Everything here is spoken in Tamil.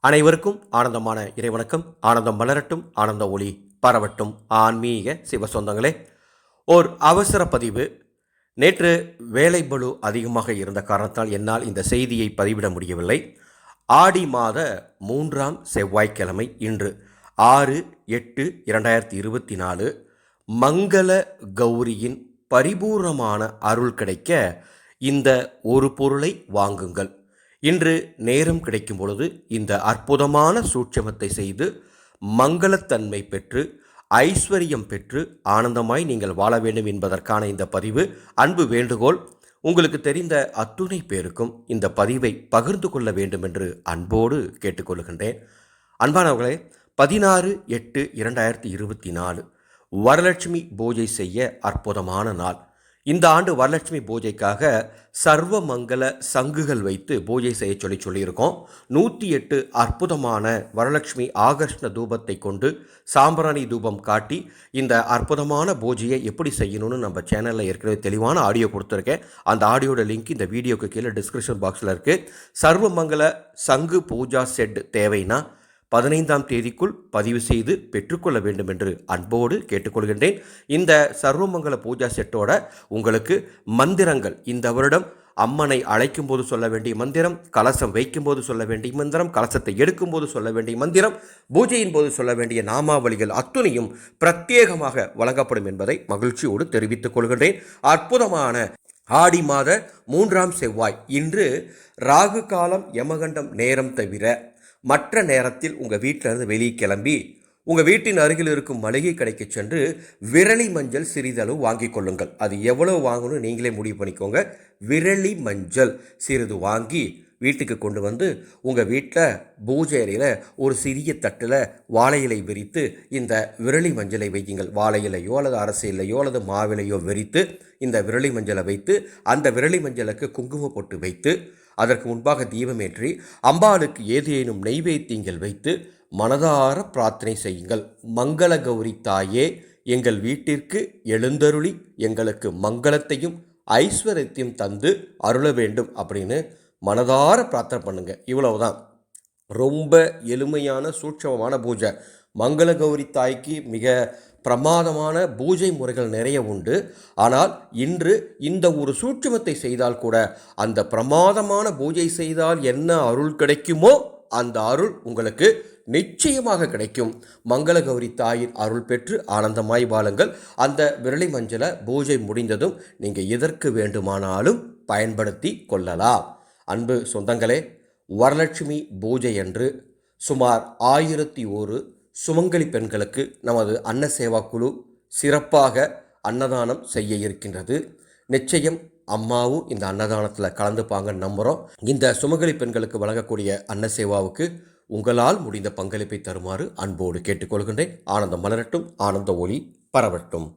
அனைவருக்கும் ஆனந்தமான இறைவணக்கம். ஆனந்தம் மலரட்டும் ஆனந்த ஒளி பரவட்டும். ஆன்மீக சிவ சொந்தங்களே ஓர் அவசர பதிவு. நேற்று வேலை பலு அதிகமாக இருந்த காரணத்தால் என்னால் இந்த செய்தியை பதிவிட முடியவில்லை. ஆடி மாத மூன்றாம் செவ்வாய்க்கிழமை இன்று ஆறு எட்டு இரண்டாயிரத்தி இருபத்தி நாலு மங்கள கௌரியின் பரிபூர்ணமான அருள் கிடைக்க இந்த ஒரு பொருளை வாங்குங்கள். இன்று நேரம் கிடைக்கும் பொழுது இந்த அற்புதமான சூட்சமத்தை செய்து மங்களத்தன்மை பெற்று ஐஸ்வர்யம் பெற்று ஆனந்தமாய் நீங்கள் வாழ வேண்டும் என்பதற்கான இந்த பதிவு. அன்பு வேண்டுகோள். உங்களுக்கு தெரிந்த அத்துணை பேருக்கும் இந்த பதிவை பகிர்ந்து கொள்ள வேண்டும் என்று அன்போடு கேட்டுக்கொள்கின்றேன். அன்பானவர்களே பதினாறு எட்டு இரண்டாயிரத்தி இருபத்தி நாலு. வரலட்சுமி பூஜை செய்ய அற்புதமான நாள். இந்த ஆண்டு வரலட்சுமி பூஜைக்காக சர்வ மங்கள சங்குகள் வைத்து பூஜை செய்ய சொல்லி சொல்லியிருக்கோம். நூற்றி எட்டு அற்புதமான வரலட்சுமி ஆகர்ஷ்ண தூபத்தை கொண்டு சாம்பிராணி தூபம் காட்டி இந்த அற்புதமான பூஜையை எப்படி செய்யணும்னு நம்ம சேனலில் ஏற்கனவே தெளிவான ஆடியோ கொடுத்துருக்கேன். அந்த ஆடியோட லிங்க் இந்த வீடியோக்கு கீழே டிஸ்கிரிப்ஷன் பாக்ஸில் இருக்குது சர்வமங்கல சங்கு பூஜா செட் தேவைன்னா பதினைந்தாம் தேதிக்குள் பதிவு செய்து பெற்றுக்கொள்ள வேண்டும் என்று அன்போடு கேட்டுக்கொள்கின்றேன். இந்த சர்வமங்கல பூஜா செட்டோட உங்களுக்கு மந்திரங்கள் இந்த வருடம் அம்மனை அழைக்கும் போது சொல்ல வேண்டிய மந்திரம் கலசம் வைக்கும்போது சொல்ல வேண்டிய மந்திரம் கலசத்தை எடுக்கும் போது சொல்ல வேண்டிய மந்திரம் பூஜையின் போது சொல்ல வேண்டிய நாமாவளிகள் அத்துணையும் பிரத்யேகமாக வழங்கப்படும் என்பதை மகிழ்ச்சியோடு தெரிவித்துக் கொள்கின்றேன். அற்புதமான ஆடி மாத மூன்றாம் செவ்வாய். இன்று ராகு காலம் யமகண்டம் நேரம் தவிர மற்ற நேரத்தில் உங்கள் வீட்டிலிருந்து வெளியே கிளம்பி உங்கள் வீட்டின் அருகில் இருக்கும் மளிகை கடைக்கு சென்று விரலி மஞ்சள் சிறிதளவு வாங்கி கொள்ளுங்கள். அது எவ்வளவு வாங்கணும்னு நீங்களே முடிவு பண்ணிக்கோங்க. விரலி மஞ்சள் சிறிது வாங்கி வீட்டுக்கு கொண்டு வந்து உங்கள் வீட்டில் பூஜை அறையில் ஒரு சிறிய தட்டில் வாழை இலை விரித்து இந்த விரலி மஞ்சளை வையுங்கள். வாழை இலையோ அல்லது அரசு இலையோ அல்லது மாவிலையோ விரித்து இந்த விரலி மஞ்சளை வைத்து அந்த விரலி மஞ்சளுக்கு குங்கும பொட்டு வைத்து அதற்கு முன்பாக தீபமேற்றி அம்பாளுக்கு ஏதேனும் நெய்வேத்தியங்கள் வைத்து மனதார பிரார்த்தனை செய்யுங்கள். மங்கள கௌரி தாயே எங்கள் வீட்டிற்கு எழுந்தருளி எங்களுக்கு மங்களத்தையும் ஐஸ்வர்யத்தையும் தந்து அருள வேண்டும் அப்படின்னு மனதார பிரார்த்தனை பண்ணுங்க. இவ்வளவுதான். ரொம்ப எளிமையான சூட்சமமான பூஜை. மங்கள கௌரி தாய்க்கு மிக பிரமாதமான பூஜை முறைகள் நிறைய உண்டு. ஆனால் இன்று இந்த ஒரு சூட்சமத்தை செய்தால் கூட அந்த பிரமாதமான பூஜை செய்தால் என்ன அருள் கிடைக்குமோ அந்த அருள் உங்களுக்கு நிச்சயமாக கிடைக்கும். மங்கள கௌரி தாயின் அருள் பெற்று ஆனந்தமாய் வாழுங்கள். அந்த விரலை மஞ்சளை பூஜை முடிந்ததும் நீங்கள் எதற்கு வேண்டுமானாலும் பயன்படுத்தி கொள்ளலாம். அன்பு சொந்தங்களே வரலட்சுமி பூஜை என்று சுமார் ஆயிரத்தி ஒரு சுமங்கலி பெண்களுக்கு நமது அன்ன சேவா குழு சிறப்பாக அன்னதானம் செய்ய இருக்கின்றது. நிச்சயம் அம்மாவும் இந்த அன்னதானத்தில் கலந்துப்பாங்கன்னு நம்புகிறோம் இந்த சுமங்கலி பெண்களுக்கு வழங்கக்கூடிய அன்ன சேவாவுக்கு உங்களால் முடிந்த பங்களிப்பை தருமாறு அன்போடு கேட்டுக்கொள்கின்றேன். ஆனந்தம் மலரட்டும் ஆனந்த ஒளி பரவட்டும்.